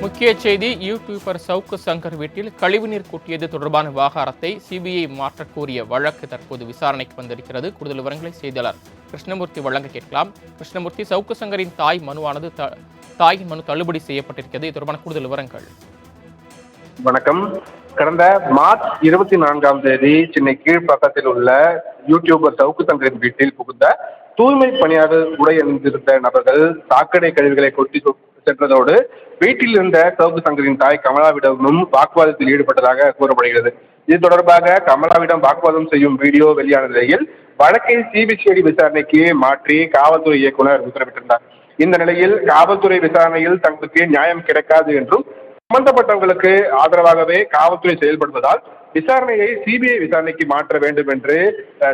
முக்கிய செய்தி யூடியூபர் சவுக்கு சங்கர் வீட்டில் கழிவுநீர் கொட்டியது தொடர்பான விவகாரத்தை சிபிஐ மாற்றக் கோரிய வழக்கு தற்போது விசாரணைக்கு வந்திருக்கிறது. கூடுதல் விவரங்களை செய்தியாளர் கிருஷ்ணமூர்த்தி வழங்க கேட்கலாம். கிருஷ்ணமூர்த்தி சவுக்கு சங்கரின் தாய் மனுவானது த- தாயின் மனு தள்ளுபடி செய்யப்பட்டிருக்கிறது. இது தொடர்பான கூடுதல் விவரங்கள். வணக்கம். கடந்த மார்ச் இருபத்தி நான்காம் தேதி சென்னை கீழ்ப்பாக்கத்தில் உள்ள யூடியூபர் சவுக்கு சங்கரின் வீட்டில் புகுந்த தூய்மை பணியாளர் உடை அணிந்திருந்த நபர்கள் சாக்கடை கழிவுகளை கொட்டி சென்றதோடு வீட்டில் இருந்த சவுக்கு சங்கரின் தாய் கமலாவிடமும் வாக்குவாதத்தில் ஈடுபட்டதாக கூறப்படுகிறது. இது தொடர்பாக கமலாவிடம் வாக்குவாதம் செய்யும் வீடியோ வெளியான நிலையில் வழக்கை சிபிசிஐடி விசாரணைக்கு மாற்றி காவல்துறை இயக்குனர் உத்தரவிட்டிருந்தார். இந்த நிலையில் காவல்துறை விசாரணையில் தங்களுக்கு நியாயம் கிடைக்காது என்றும் சம்பந்தப்பட்டவர்களுக்கு ஆதரவாகவே காவல்துறை செயல்படுவதால் விசாரணையை சிபிஐ விசாரணைக்கு மாற்ற வேண்டும் என்று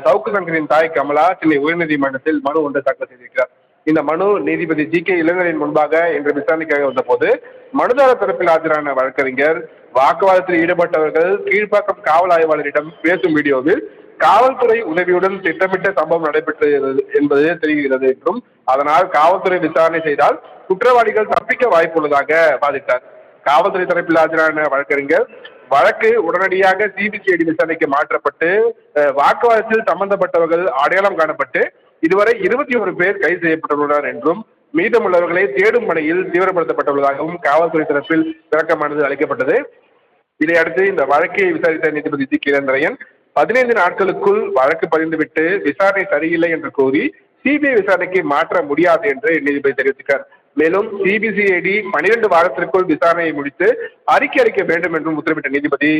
சவுக்கு சங்கரின் தாய் கமலா சென்னை உயர்நீதிமன்றத்தில் மனு ஒன்று தாக்கல் செய்திருக்கிறார். இந்த மனு நீதிபதி ஜி கே இளங்கரின் முன்பாக இன்று விசாரணைக்காக வந்தபோது மனுதாரர் தரப்பில் ஆஜரான வழக்கறிஞர் வாக்குவாதத்தில் ஈடுபட்டவர்கள் கீழ்ப்பாக்கம் காவல் ஆய்வாளரிடம் பேசும் வீடியோவில் காவல்துறை உதவியுடன் திட்டமிட்ட சம்பவம் நடைபெற்றது என்பது தெரிகிறது என்றும் அதனால் காவல்துறை விசாரணை செய்தால் குற்றவாளிகள் தப்பிக்க வாய்ப்புள்ளதாக வாதிட்டார். காவல்துறை தரப்பில் ஆஜரான வழக்கறிஞர் வழக்கு உடனடியாக சிபிசிஐடி விசாரணைக்கு மாற்றப்பட்டு வாக்குவாதத்தில் சம்பந்தப்பட்டவர்கள் அடையாளம் காணப்பட்டு இதுவரை இருபத்தி ஒரு பேர் கைது செய்யப்பட்டுள்ளனர் என்றும் மீதமுள்ளவர்களை தேடும் பணியில் தீவிரப்படுத்தப்பட்டுள்ளதாகவும் காவல்துறை தரப்பில் விளக்கமானது அளிக்கப்பட்டது. இதையடுத்து இந்த வழக்கை விசாரித்த நீதிபதி ஜி கிரந்தரையன் பதினைந்து நாட்களுக்குள் வழக்கு பதிந்துவிட்டு விசாரணை சரியில்லை என்று கூறி சிபிஐ விசாரணைக்கு மாற்ற முடியாது என்று நீதிபதி தெரிவித்தார் மேலும் சிபிசிஐடி பனிரெண்டு வாரத்திற்குள் விசாரணையை முடித்து அறிக்கை அளிக்க வேண்டும் என்றும் உத்தரவிட்ட நீதிபதி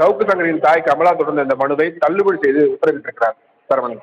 சவுக்கு சங்கரின் தாய் கமலா தொடர்ந்த இந்த மனுவை தள்ளுபடி செய்து உத்தரவிட்டிருக்கிறார். சரவணன்.